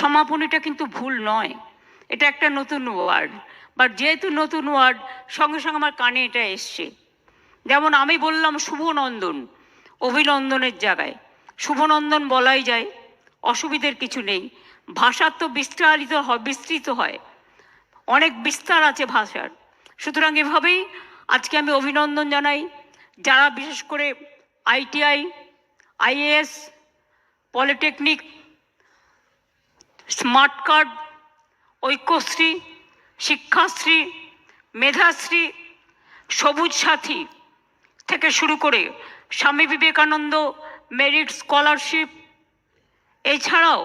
সমাপনীটা কিন্তু ভুল নয়। এটা একটা নতুন ওয়ার্ড বাট যেহেতু নতুন ওয়ার্ড সঙ্গে সঙ্গে আমার কানে এটা এসছে। যেমন আমি বললাম শুভনন্দন, অভিনন্দনের জায়গায়। শুভনন্দন বলাই যায়, অসুবিধের কিছু নেই। ভাষার তো বিস্তারিত হয় বিস্তৃত হয়। অনেক বিস্তার আছে ভাষার। সুতরাং এভাবেই আজকে আমি অভিনন্দন জানাই। যারা বিশেষ করে ITI, IAS, polytechnic smart card, Aikyashree, Shikshashree, Medhashree, Sabooj Sathi থেকে শুরু করে স্বামী বিবেকানন্দ মেরিট স্কলারশিপ। এছাড়াও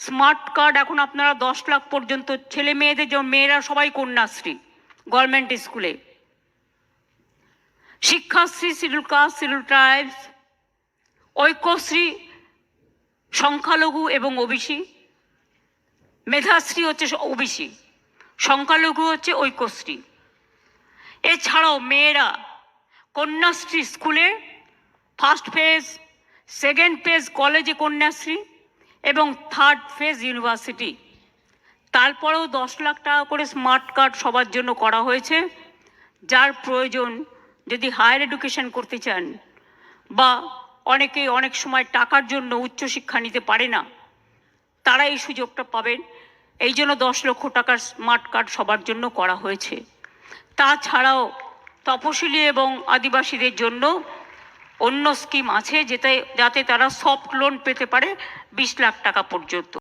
স্মার্ট কার্ড এখন আপনারা দশ লাখ পর্যন্ত ছেলে মেয়েদের যেমন মেয়েরা সবাই কন্যাশ্রী গভর্নমেন্ট স্কুলে। Shikshashree, schedule caste schedule tribes, Aikyashree, সংখ্যালঘু এবং ওবিসি। মেধাশ্রী হচ্ছে ওবিসি, সংখ্যালঘু হচ্ছে ঐক্যশ্রী। এছাড়াও মেয়েরা কন্যাশ্রী স্কুলে ফার্স্ট ফেজ সেকেন্ড ফেজ কলেজে কন্যাশ্রী এবং থার্ড ফেজ ইউনিভার্সিটি তারপরেও দশ লাখ টাকা করে স্মার্ট কার্ড সবার জন্য করা হয়েছে। যার প্রয়োজন যদি হায়ার এডুকেশন করতে চান বা অনেকে অনেক সময় টাকার জন্য উচ্চশিক্ষা নিতে পারে না তারা এই সুযোগটা পাবেন। এই জন্য দশ লক্ষ টাকার স্মার্ট কার্ড সবার জন্য করা হয়েছে। তাছাড়াও তপশিলি এবং আদিবাসীদের জন্য অন্য স্কিম আছে যেতে যাতে তারা সফট লোন পেতে পারে বিশ লাখ টাকা পর্যন্ত।